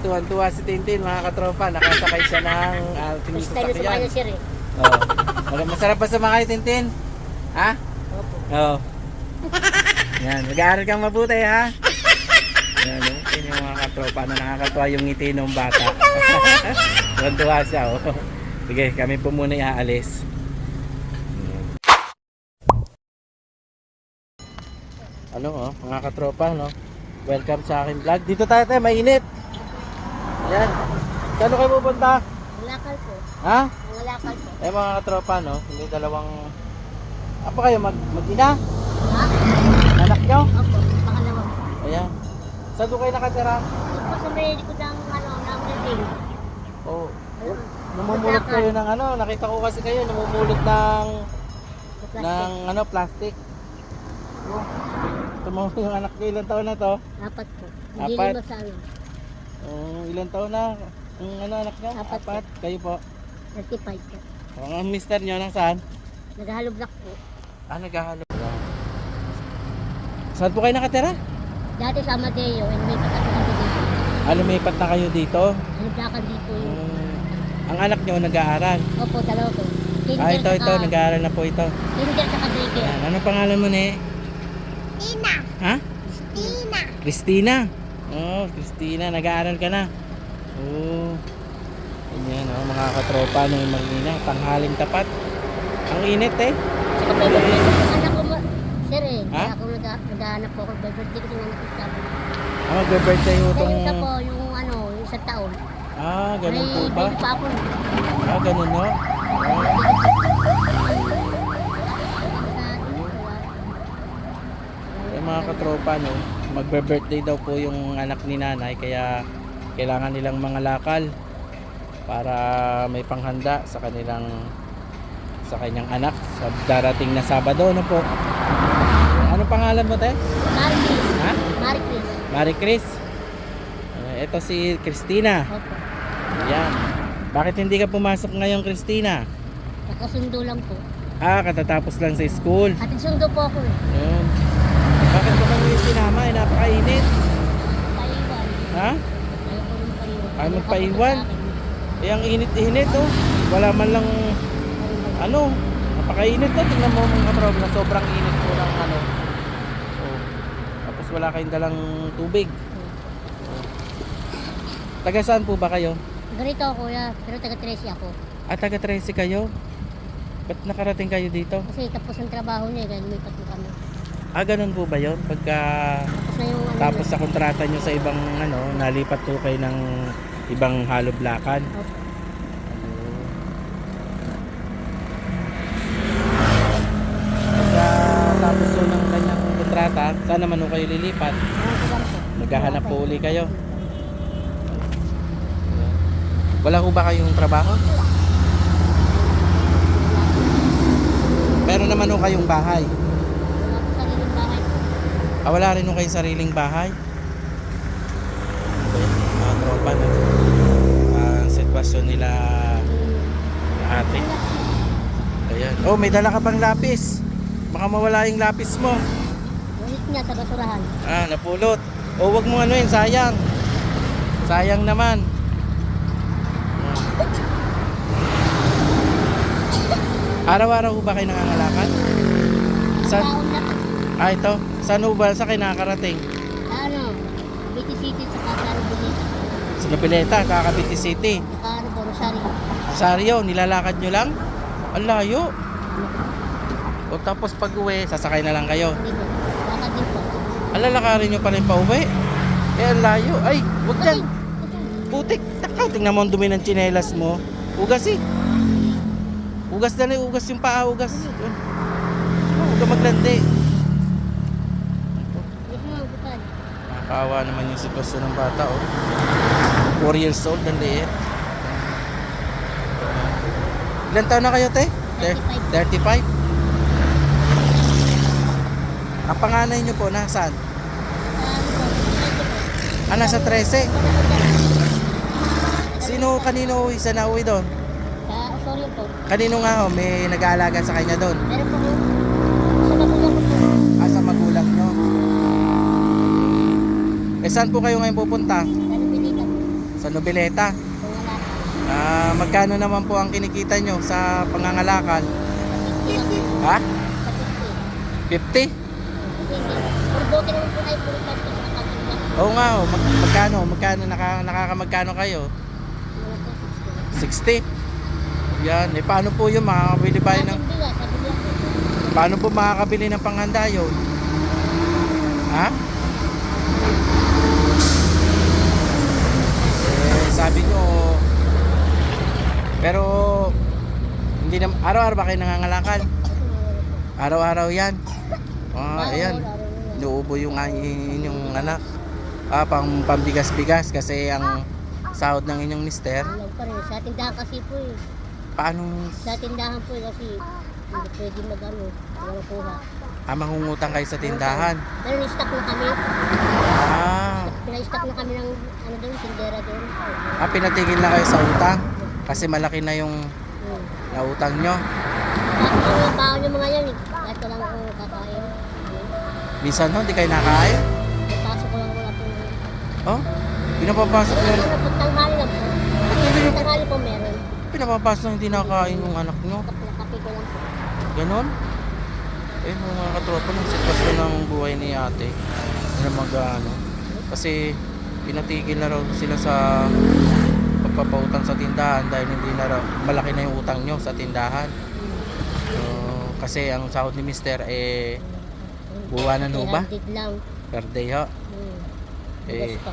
tuwan-tuwa si Tintin mga katropa. Nakasakay siya ng ating First time na sasakyan. sumakay sir eh. Oo. Mag- Masarap ba sumakay, Tintin? Ha? Opo. Oo. Yan, mag-aaral kang mabuti ha. Yan, oh. Yun yung mga katropa na nakakatuwa yung ngiti ng bata. Tuwan-tuwa siya, oh. Sige, kami po muna iaalis. Ano oh, mga katropa, no? Welcome sa aking vlog. Dito tayo tayo, mainit. Ayan. Saan kayo pupunta? Ngalakal po. Ha? Ngalakal po. Eh mga katropa, no? Hindi dalawang... Apa kayo, mag mag-ina? Ha? Anak nyo? Opo. Pangalawa po. Ayan. Saan doon kayo nakatira? Ito po sa may likod ng ano, ng building. Oh, namumulot kayo ng ano, nakita ko kasi kayo namumulot ng Sa ng plastic. ano, plastic. Oh. Tumawag yung anak ko ilang taon na to? Apat po. Hindi Apat? lima sa ano. Oh, ilang taon na? Yung ano anak niya? Apat. Kayo po. 35 po. Oh, ang mister niyo nasaan? Naghahalo block po. Ah, naghahalo. Saan po kayo nakatira? Dati sa Amadeo, and may patak kami dito. Ah, lumipat na kayo dito? Ano blockan dito yung... Hmm. ang anak niyo nag-aaral? Opo, dalawa po. Kinder Ah, ito, ito, nag-aaral na po ito. Kinder tsaka daycare. Ano pangalan mo ni? Tina! Ha? Tina! Christina. Oh, Christina, nag-aaral ka na. Oh. Ayan, oh, mga katropa ng Marina, tanghaling tapat. Ang init eh. Saka may birthday ko yung anak ko. Sir eh, Ha? kaya ako nag- naghahanap po ako. May birthday ko yung anak ko sa. Ah, mo Kaya itong... isa po, yung ano, yung isang taon. Ah, ganun May po ba? baby pa ako. Ah, ganun no? Yung mga katropa no, magbe-birthday daw po yung anak ni nanay kaya kailangan nilang mga lakal para may panghanda sa kanilang sa kanyang anak sa darating na Sabado ano po. Ano pangalan mo te? Chris. Ha? Mari Chris. Marie Chris. Eh, ito si Christina. Opo. Yan. Bakit hindi ka pumasok ngayon, Christina? Kakasundo lang po. Ah, katatapos lang sa school. At sundo po ako eh. Yun. Bakit mo kami sinama? Eh, napakainit. Paiwan. Ha? Ayaw ko rin paiwan. Eh, ang init-init, oh. Wala man lang, ano, napakainit to. Tingnan mo mga katrob na sobrang init po ng ano. Oh. Tapos wala kayong dalang tubig. Taga saan po ba kayo? Ganito ako kuya, pero taga Tracy ako. Ah, taga 13 kayo? Ba't nakarating kayo dito? Kasi tapos ang trabaho niya, kaya lumipat po kami. Ah, ganun po ba yun? Pagka Tapos na yung ano. tapos sa kontrata nyo sa ibang ano, nalipat po kayo ng ibang halo blakan. Opo. Pagka tapos po ng kanyang kontrata, saan naman kayo lilipat? Ah, lugar po. Uli kayo. Wala ko ba kayong trabaho? Meron naman ho kayong bahay. Wala po sariling bahay po. Ah, wala rin ho kayong sariling bahay. Na. Ang sitwasyon nila ate. Ayan. Oh, may dala ka pang lapis. Baka mawala yung lapis mo. Ulit niya sa basurahan. Ah, napulot. O wag mo ano yun, sayang. Sayang naman. Araw-araw ho ba kayo nangangalakal? Saan? Taon na po. Ah, ito. Saan ba? Sa kayo nakakarating? Sa ano, BT City sa Casaro Bonita. Sa Napileta, Kakabiti City. Saka ano po, Rosario. Rosario, nilalakad nyo lang? Ang layo. O tapos pag uwi, sasakay na lang kayo. Hindi po. Lakad din po. Alalakarin nyo pa rin pa uwi. Eh, ang layo. Ay, wag dyan. Putik. Taka, tingnan mo ang dumi ng tsinelas mo. Ugas eh. Ugas na rin, ugas yung paa, ugas. Huwag ka maglandi. Nakakaawa naman yung sitwasyon ng bata, oh. 4 years old, ang liit. Ilan taon na kayo, te? Thir- 35. Ang panganay nyo po, nasaan? Ano. Ah, nasa 13. Ito na po dyan. Sino, kanino isa na uwi doon? Sa Osorio po. Kanino nga ho, may nag-aalaga sa kanya doon? Meron po ko. Sa magulang po. Ah, sa magulang nyo. Eh, saan po kayo ngayon pupunta? Sa ka. Ah, magkano naman po ang kinikita nyo sa pangangalakal? Ha? Sa 50. 50? Hindi. Purbote naman po tayo puro plastic na katinda. Oo nga, oh. Mag- magkano? Magkano? Naka, nakakamagkano kayo? Mga po 60. 60? Yan. Eh, paano po yun? Makakabili ba ng... Paano po makakabili ng panghanda yun? Ha? Eh, sabi nyo, pero hindi na araw-araw ba kayo nangangalakal? Araw-araw yan. Ah, ayan. Nuubo yung inyong anak. Ah, pang pambigas-bigas kasi ang sahod ng inyong mister. Rin. Sa tindahan kasi po eh. Paano Sa tindahan po eh kasi hindi pwede mag ano. Walang kuha. Ah, mangungutang kayo sa tindahan? Pero ni-stock na kami. Ah, Pina-stock na kami ng ano doon, tindera doon. ah pinatigil na kayo sa utang kasi malaki na yung Hmm. nautang nyo. Yung mga baon yung mga yan eh. Kahit walang ako kakain. Minsan no, di kayo nakain. Napasok ko lang wala po. Oh, pinapapasok nyo. tanghali lang po. Tanghali po meron. Pinapapasok na hindi nakakain yung anak nyo. Kape ko lang po. Ganon. Eh, mga katropa ng sitwasyon ng buhay ni ate. Na mag ano. Kasi pinatigil na raw sila sa pagpapautang sa tindahan dahil hindi na raw malaki na yung utang nyo sa tindahan. So, kasi ang sahod ni mister eh buwanan ho ba? Lang. per day ho. Hmm. Eh, pa,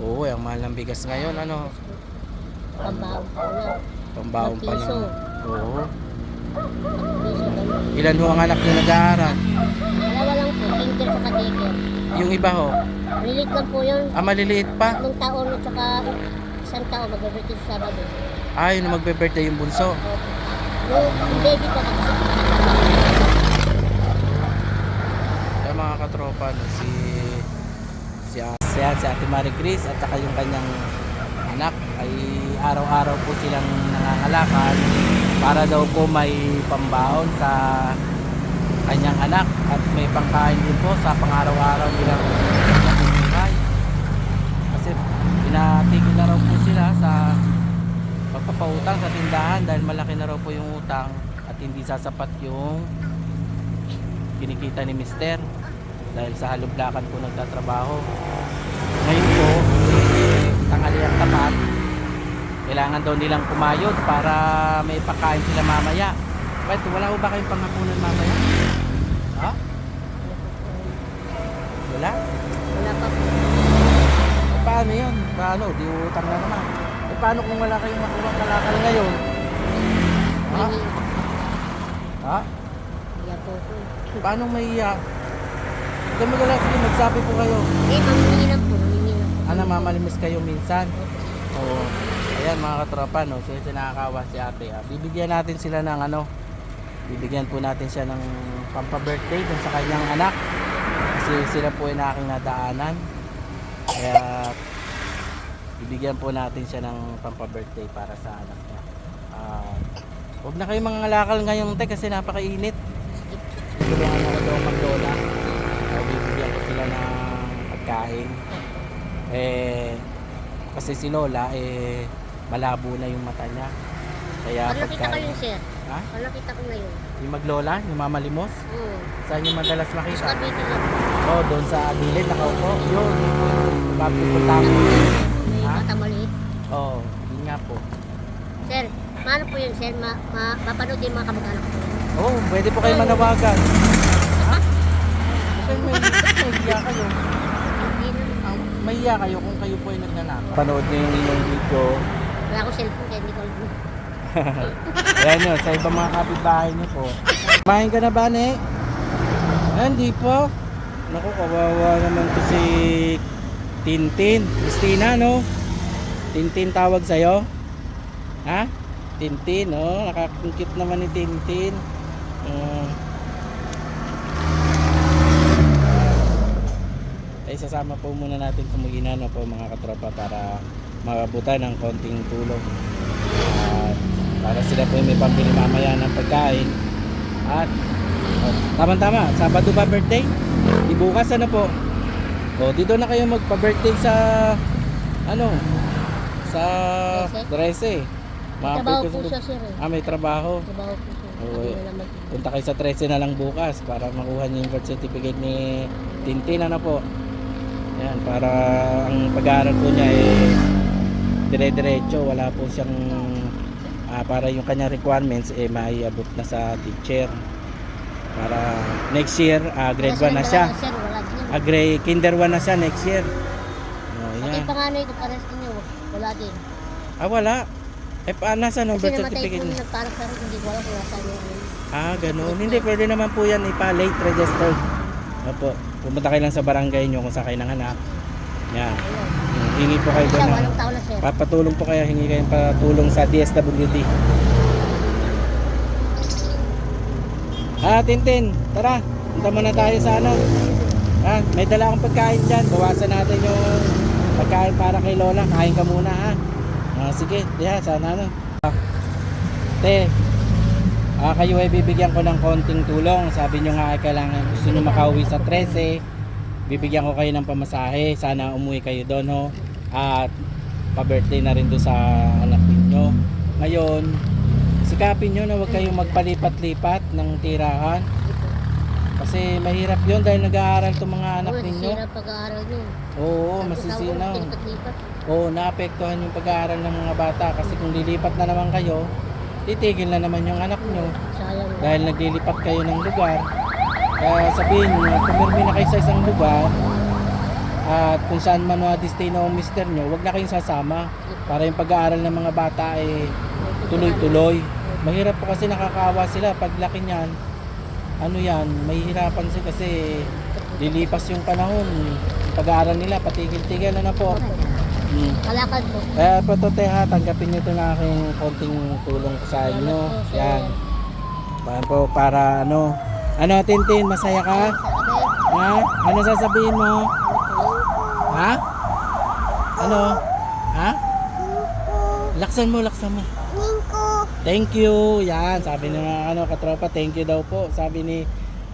oo, ang mahal ng bigas ngayon ano. Pambaon po na. Pambaon pa Piso. ng... Oo. Ilan ho ang anak nyo nag-aaral? Dalawa lang po, kinder sa daycare. Yung iba ho? Relief lang po yun. Ah, maliliit pa. Tatlong taon at saka isang taon mag-birthday sa Sabado. Ah, yun magbe-birthday yung bunso. Yung yung baby pa Kaya mga katropa, si si, si, si Ate Marie Chris at saka yung kanyang anak ay araw-araw po silang nangangalakal para daw po may pambaon sa kanyang anak at may pangkain din po sa pang-araw-araw nilang buhay. Kasi pinatigil na raw po sila sa pagpapautang sa tindahan dahil malaki na raw po yung utang at hindi sasapat yung kinikita ni Mister dahil sa halublakan po nagtatrabaho. Ngayon po, eh, tanghaliang tapat, kailangan daw nilang kumayod para may pakain sila mamaya. Bakit wala ko ba kayong panghapunan mamaya? Ha? Wala? wala pa po. E, paano yun? Paano? Di utang na naman. E paano kung wala kayong makuha kalakal ngayon? Ha? Ha? Wala po po. Paano may iya? Kung magala, sige, magsabi po kayo. Eh, mamingi lang po, mamingi lang po. Ah, namamalimis kayo minsan. Oo. Ayan mga katropa, no? Siya siya nakakawa si ate. Ah. Bibigyan natin sila ng ano, bibigyan po natin siya ng pampa-birthday dun sa kanyang anak. Kasi sila po ay aking nadaanan. Kaya bibigyan po natin siya ng pampa-birthday para sa anak niya. Ah, huwag na kayong mga ngalakal ngayon te kasi napakainit. Tulungan ako daw maglola. Uh, bibigyan ko sila ng pagkain. Eh, kasi si Lola, eh, malabo na yung mata niya. Kaya Pag nakita ko yun, sir. Ha? Pag nakita ko ngayon. Yung maglola, yung mamalimos, Oo. saan yung madalas Sa makita? Cavite lang. Oh, doon sa gilid, nakaupo. Yun. Papupunta ko. May Ha? bata maliit. Oo, oh, yun nga po. Sir, paano po yun, sir? Ma, ma, mapanood din mga kamag-anak ko. Oo, oh, pwede po kayo manawagan. Ha? Kasi may, may hiya kayo. Hindi na. Ang hiya kayo kung kayo po ay nagnanakaw. Panood niyo yung inyong video. Wala akong cellphone kaya hindi ko alam. Ayan yun, sa ibang mga kapitbahay niyo po. Kumain ka na ba, ne? Hindi po. Naku, kawawa naman to si Tintin. Christina, no? Tintin tawag sa'yo? Ha? Tintin, no? Nakakungkit naman ni Tintin. Uh, ay sasama po muna natin kumugina no po mga katropa para makabutan ng konting tulong at para sila po may pambili mamaya ng pagkain at oh, tama tama Sabado ba birthday? di bukas ano po o dito na kayo magpa birthday sa ano Sa 13. Mga Trabaho po siya sir eh. Ah, may trabaho. Trabaho po siya. Na naman. Punta kayo sa 13 na lang bukas para makuha niyo yung birth certificate ni Tintin ano po. Yan, para ang pag-aaral po niya eh dire-diretso, wala po siyang ah, para yung kanyang requirements eh maiabot na sa teacher. Para next year, ah, grade 1 na siya. Ah, grade kinder 1 na siya next year. Oh, Pati yan. yung panganay ko pares niyo, wala din. Ah, wala. Eh, paano nasa Kasi birth certificate niya? nagparang sa hindi ko alam kung yung ano. Ah, ganun. Hindi, pwede naman po yan ipa-late registered. Opo. Pumunta kayo lang sa barangay nyo kung saan kayo nanganak. Yan. Hingi po kayo doon. walong na sir. Papatulong po kayo, hingi kayong patulong sa DSWD. Ah, Tintin, tara. Punta muna tayo sa ano. Ah, may dala akong pagkain dyan. Bawasan natin yung pagkain para kay Lola. Kain ka muna ha. Ah, sige, diha, sana ano. Ah, te, ah, kayo ay bibigyan ko ng konting tulong. Sabi nyo nga ay kailangan gusto nyo makauwi sa 13. Bibigyan ko kayo ng pamasahe. Sana umuwi kayo doon ho. At pa-birthday na rin doon sa anak ninyo. Ngayon, sikapin nyo na huwag kayong magpalipat-lipat ng tirahan. Kasi mahirap yon dahil nag-aaral itong mga anak Oo, ninyo. sisira ang pag-aaral niyo. Oo, Tapos Lipat-lipat. Oo, naapektuhan yung pag-aaral ng mga bata kasi kung lilipat na naman kayo, titigil na naman yung anak nyo Sayang. dahil naglilipat kayo ng lugar. Kaya sabihin nyo, pumirmi na kayo sa isang lugar at kung saan man destino ang mister nyo, wag na kayong sasama para yung pag-aaral ng mga bata ay tuloy-tuloy. Mahirap po kasi nakakawa sila pag laki niyan. Ano yan, mahihirapan sila kasi lilipas yung panahon. Pag-aaral nila, patigil-tigil na na po. Hmm. Kalakad po. Eh, po to te ha, tanggapin nyo ito na aking konting tulong ko sa inyo. Yan. Para po, para ano. Ano, Tintin, masaya ka? Ha? Ano sasabihin mo? Ha? Ano? Ha? Laksan mo, laksan mo. Thank you. Yan, sabi ng mga ano, katropa, thank you daw po. Sabi ni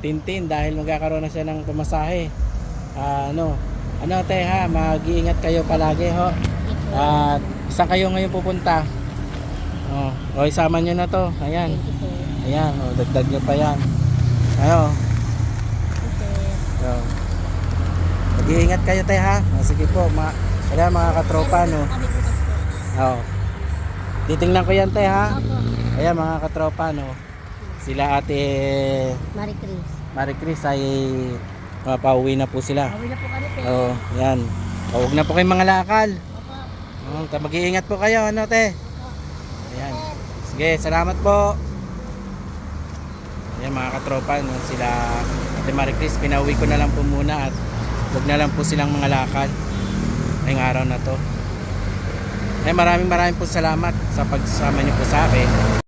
Tintin dahil magkakaroon na siya ng pamasahe. Ah, ano? Ano te ha, mag-iingat kayo palagi ho. At saan kayo ngayon pupunta? Oh, o isama nyo na to. Ayan. Ayan, oh, dagdag nyo pa yan. Ayo. Kasi, So, mag-iingat kayo tayo ha. Ah, sige po, mga, kaya mga katropa no. Oh. Titingnan ko yan tayo ha. Ayan mga katropa no. Sila ate Marie Chris. Marie Chris ay uh, pauwi na po sila. Awin na po kami po. Oh, yan. Huwag na po kayong mga lakal. Opo. Oh, mag-iingat po kayo ano te. Ayan. Sige, salamat po. Ayan mga katropa, no, sila Ate Marie Chris, pinauwi ko na lang po muna at huwag na lang po silang mga lakad ngayong araw na to. Eh maraming maraming po salamat sa pagsama niyo po sa akin